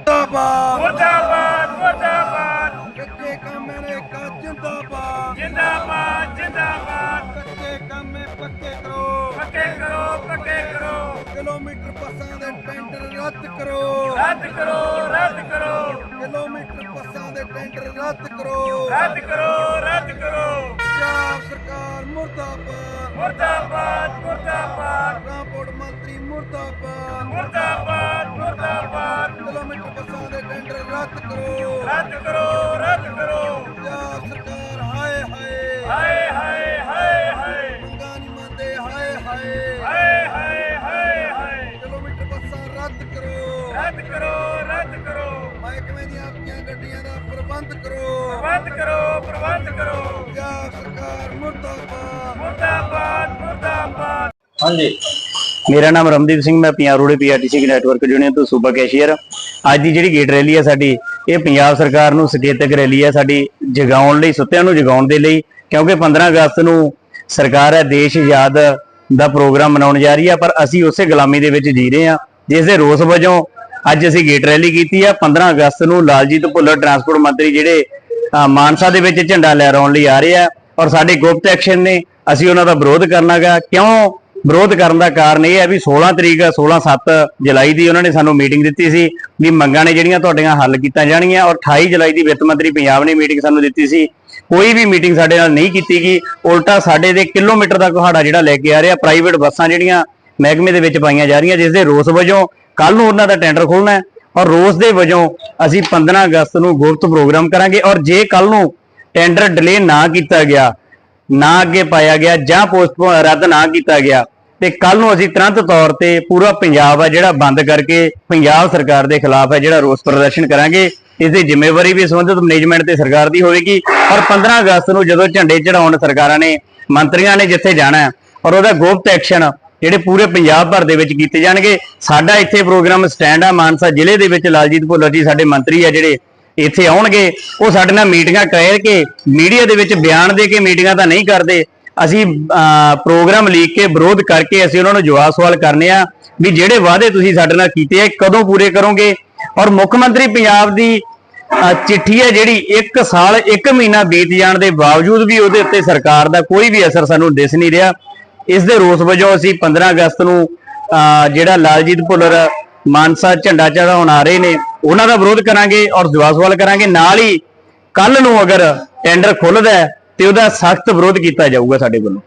ਮੁਰਦਾਬਾਦ ਮੁਰਦਾਬਾਦ ਮੁਰਦਾਬਾਦ। ਕੱਚੇ ਕਾਮੇ ਕਾ ਜਿੰਦਾਬਾਦ। ਜਿੰਦਾਬਾਦ ਜਿੰਦਾਬਾਦ। ਕੱਚੇ ਕਾਮੇ ਪੱਕੇ ਕਰੋ। ਪੱਕੇ ਕਰੋ ਪੱਕੇ ਕਰੋ। ਕਿਲੋਮੀਟਰ ਬੱਸਾਂ ਦੇ ਟੈਂਡਰ ਰੱਦ ਕਰੋ। ਰੱਦ ਕਰੋ ਰੱਦ ਕਰੋ। ਕਿਲੋਮੀਟਰ ਬੱਸਾਂ ਦੇ ਟੈਂਡਰ ਰੱਦ ਕਰੋ। ਰੱਦ ਕਰੋ ਰੱਦ ਕਰੋ। ਪੰਜਾਬ ਸਰਕਾਰ ਮੁਰਦਾਬਾਦ। ਮੁਰਦਾਬਾਦ ਮੁਰਦਾਬਾਦ। ਟਰਾਂਸਪੋਰਟ ਮੰਤਰੀ ਮੁਰਦਾਬਾਦ। ਮੁਰਦਾਬਾਦ ਮੁਰਦਾਬਾਦ। ਕਿਲੋਮੀਟਰ ਬੱਸਾਂ ਦੇ ਟੈਂਡਰ ਰੱਦ ਕਰੋ। ਰੱਦ ਕਰੋ ਰੱਦ ਕਰੋ। ਪੰਜਾਬ ਸਰਕਾਰ ਹਾਏ ਹਾਏ। ਹਾਏ ਹਾਏ ਹਾਏ ਹਾਏ। ਮੰਗਾਂ ਨਹੀਂ ਮੰਨਦੇ ਹਾਏ ਹਾਏ। ਹਾਏ ਹਾਏ ਹਾਏ ਹਾਏ। ਕਿਲੋਮੀਟਰ ਬੱਸਾਂ ਰੱਦ ਕਰੋ। ਰੱਦ ਕਰੋ ਰੱਦ ਕਰੋ। ਮਹਿਕਮੇ ਦੀਆਂ ਆਪਣੀਆਂ ਗੱਡੀਆਂ ਦਾ ਪ੍ਰਬੰਧ ਕਰੋ। ਪ੍ਰਬੰਧ ਕਰੋ ਪ੍ਰਬੰਧ ਕਰੋ। ਪੰਜਾਬ ਸਰਕਾਰ ਮੁਰਦਾਬਾਦ। ਮੁਰਦਾਬਾਦ। ਹਾਂਜੀ। ਮੇਰਾ ਨਾਮ ਰਮਦੀਪ ਸਿੰਘ, ਮੈਂ ਪੰਜਾਬ ਰੋਡੇ ਪੀਆਰਟੀਸੀ ਨੈਟਵਰਕ ਯੂਨੀਅਨ ਤੋਂ ਸੂਬਾ ਕੈਸ਼ੀਅਰ। ਅੱਜ ਦੀ ਜਿਹੜੀ ਗੇਟ ਰੈਲੀ ਹੈ ਸਾਡੀ, ਇਹ ਪੰਜਾਬ ਸਰਕਾਰ ਨੂੰ ਸਕੇਤਕ ਰੈਲੀ ਹੈ ਸਾਡੀ ਜਗਾਉਣ ਲਈ, ਸੁੱਤਿਆਂ ਨੂੰ ਜਗਾਉਣ ਦੇ ਲਈ, ਕਿਉਂਕਿ 15 ਅਗਸਤ ਨੂੰ ਸਰਕਾਰ ਹੈ, ਦੇਸ਼ ਆਜ਼ਾਦ ਦਾ ਪ੍ਰੋਗਰਾਮ ਮਨਾਉਣ ਜਾ ਰਹੀ ਹੈ ਪਰ ਅਸੀਂ ਉਸੇ ਗੁਲਾਮੀ ਦੇ ਵਿੱਚ ਜੀ ਰਹੇ ਹਾਂ ਜਿਸ ਦੇ ਰੋਸ ਵਜੋਂ ਅੱਜ ਅਸੀਂ ਗੇਟ ਰੈਲੀ ਕੀਤੀ ਹੈ 15 ਅਗਸਤ ਨੂੰ ਲਾਲਜੀਤ ਭੁੱਲਰ ਟਰਾਂਸਪੋਰਟ ਮੰਤਰੀ ਜਿਹੜੇ ਮਾਨਸਾ ਦੇ ਵਿੱਚ ਝੰਡਾ ਲਹਿਰਾਉਣ ਲਈ ਆ ਰਹੇ ਆ, ਔਰ ਸਾਡੇ ਗੁਪਤ ਐਕਸ਼ਨ ਨੇ, ਅਸੀਂ ਉਹਨਾਂ ਦਾ ਵਿਰੋਧ ਕਰਨਾਗਾ। ਕਿਉਂ? ਵਿਰੋਧ ਕਰਨ ਦਾ ਕਾਰਨ ਇਹ ਹੈ ਵੀ 16 ਤਰੀਕ 16 7 ਜੁਲਾਈ ਦੀ ਉਹਨਾਂ ਨੇ ਸਾਨੂੰ ਮੀਟਿੰਗ ਦਿੱਤੀ ਸੀ ਵੀ ਮੰਗਾਂ ਨੇ ਜਿਹੜੀਆਂ ਤੁਹਾਡੀਆਂ ਹੱਲ ਕੀਤੀਆਂ ਜਾਣਗੀਆਂ ਔਰ 28 ਜੁਲਾਈ ਦੀ ਵਿੱਤ ਮੰਤਰੀ ਪੰਜਾਬ ਨੇ ਮੀਟਿੰਗ ਸਾਨੂੰ ਦਿੱਤੀ ਸੀ। ਕੋਈ ਵੀ ਮੀਟਿੰਗ ਸਾਡੇ ਨਾਲ ਨਹੀਂ ਕੀਤੀ ਗਈ। ਉਲਟਾ ਸਾਡੇ ਦੇ ਕਿਲੋਮੀਟਰ ਦਾ ਕੁਹਾੜਾ ਜਿਹੜਾ ਲੈ ਕੇ ਆ ਰਿਹਾ ਪ੍ਰਾਈਵੇਟ ਬੱਸਾਂ ਜਿਹੜੀਆਂ ਮਹਿਕਮੇ ਦੇ ਵਿੱਚ ਪਾਈਆਂ ਜਾ ਰਹੀਆਂ, ਜਿਸ ਦੇ ਰੋਸ ਵਜੋਂ ਕੱਲ ਨੂੰ ਉਹਨਾਂ ਦਾ ਟੈਂਡਰ ਖੋਲਣਾ ਹੈ ਔਰ ਰੋਸ ਦੇ ਵਜੋਂ ਅਸੀਂ 15 ਅਗਸਤ ਨੂੰ ਗੁਪਤ ਪ੍ਰੋਗਰਾਮ ਕਰਾਂਗੇ ਔਰ ਜੇ ਕੱਲ ਨੂੰ ਟੈਂਡਰ ਡਿਲੇ ਨਾ ਕੀਤਾ ਗਿਆ ਨਾ ਅੱਗੇ ਪਾਇਆ ਗਿਆ ਜਾਂ ਪੋਸਟ ਰੱਦ ਨਾ ਕੀਤਾ ਗਿਆ। ਤੇ ਕੱਲ ਨੂੰ ਅਸੀਂ ਤੁਰੰਤ ਤੌਰ ਤੇ ਪੂਰਾ ਪੰਜਾਬ ਆ ਜਿਹੜਾ ਬੰਦ ਕਰਕੇ ਪੰਜਾਬ ਸਰਕਾਰ ਦੇ ਖਿਲਾਫ ਹੈ ਜਿਹੜਾ ਰੋਸ ਪ੍ਰਦਰਸ਼ਨ ਕਰਾਂਗੇ। ਇਸ ਦੀ ਜ਼ਿੰਮੇਵਾਰੀ ਵੀ ਸੰਬੰਧਿਤ ਮੈਨੇਜਮੈਂਟ ਤੇ ਸਰਕਾਰ ਦੀ ਹੋਵੇਗੀ। ਔਰ 15 ਅਗਸਤ ਨੂੰ ਜਦੋਂ ਝੰਡੇ ਚੜਾਉਣ ਸਰਕਾਰਾਂ ਨੇ, ਮੰਤਰੀਆਂ ਨੇ ਜਿੱਥੇ ਜਾਣਾ ਔਰ ਉਹਦਾ ਗੁਪਤ ਐਕਸ਼ਨ ਜਿਹੜੇ ਪੂਰੇ ਪੰਜਾਬ ਭਰ ਦੇ ਵਿੱਚ ਕੀਤੇ ਜਾਣਗੇ। ਸਾਡਾ ਇੱਥੇ ਪ੍ਰੋਗਰਾਮ ਸਟੈਂਡ ਆ ਮਾਨਸਾ ਜ਼ਿਲ੍ਹੇ ਦੇ ਵਿੱਚ। ਲਾਲਜੀਤ ਭੁੱਲਰ ਜੀ ਸਾਡੇ ਮੰਤਰੀ ਆ ਜਿਹੜੇ ਇੱਥੇ ਆਉਣਗੇ, ਉਹ ਸਾਡੇ ਨਾਲ ਮੀਟਿੰਗਾਂ ਕਹਿ ਕੇ, ਮੀਡੀਆ ਦੇ ਵਿੱਚ ਬਿਆਨ ਦੇ ਕੇ ਮੀਟਿੰਗਾਂ ਤਾਂ ਨਹੀਂ ਕਰਦੇ। ਅਸੀਂ ਪ੍ਰੋਗਰਾਮ ਲੀਕ ਕੇ ਵਿਰੋਧ ਕਰਕੇ ਅਸੀਂ ਉਹਨਾਂ ਨੂੰ ਜਵਾਬ ਸਵਾਲ ਕਰਨੇ ਆ ਵੀ ਜਿਹੜੇ ਵਾਅਦੇ ਤੁਸੀਂ ਸਾਡੇ ਨਾਲ ਕੀਤੇ ਆ ਕਦੋਂ ਪੂਰੇ ਕਰੋਗੇ? ਔਰ ਮੁੱਖ ਮੰਤਰੀ ਪੰਜਾਬ ਦੀ ਚਿੱਠੀ ਹੈ ਜਿਹੜੀ 1 ਸਾਲ 1 ਮਹੀਨਾ ਬੀਤ ਜਾਣ ਦੇ ਬਾਵਜੂਦ ਵੀ ਉਹਦੇ ਉੱਤੇ ਸਰਕਾਰ ਦਾ ਕੋਈ ਵੀ ਅਸਰ ਸਾਨੂੰ ਦਿਸ ਨਹੀਂ ਰਿਹਾ। ਇਸ ਦੇ ਰੋਸ ਵਜੋਂ ਅਸੀਂ 15 ਅਗਸਤ ਨੂੰ ਜਿਹੜਾ ਲਾਲਜੀਤ ਭੁੱਲਰ ਮਾਨਸਾ ਝੰਡਾ ਚੜਾਉਣ ਆ ਰਹੇ ਨੇ ਉਹਨਾਂ ਦਾ ਵਿਰੋਧ ਕਰਾਂਗੇ ਔਰ ਜਵਾਬ ਸਵਾਲ ਕਰਾਂਗੇ। ਨਾਲ ਹੀ ਕੱਲ ਨੂੰ ਅਗਰ ਟੈਂਡਰ ਖੁੱਲਦਾ ਤੇ ਉਹਦਾ ਸਖਤ ਵਿਰੋਧ ਕੀਤਾ ਜਾਊਗਾ ਸਾਡੇ ਵੱਲੋਂ।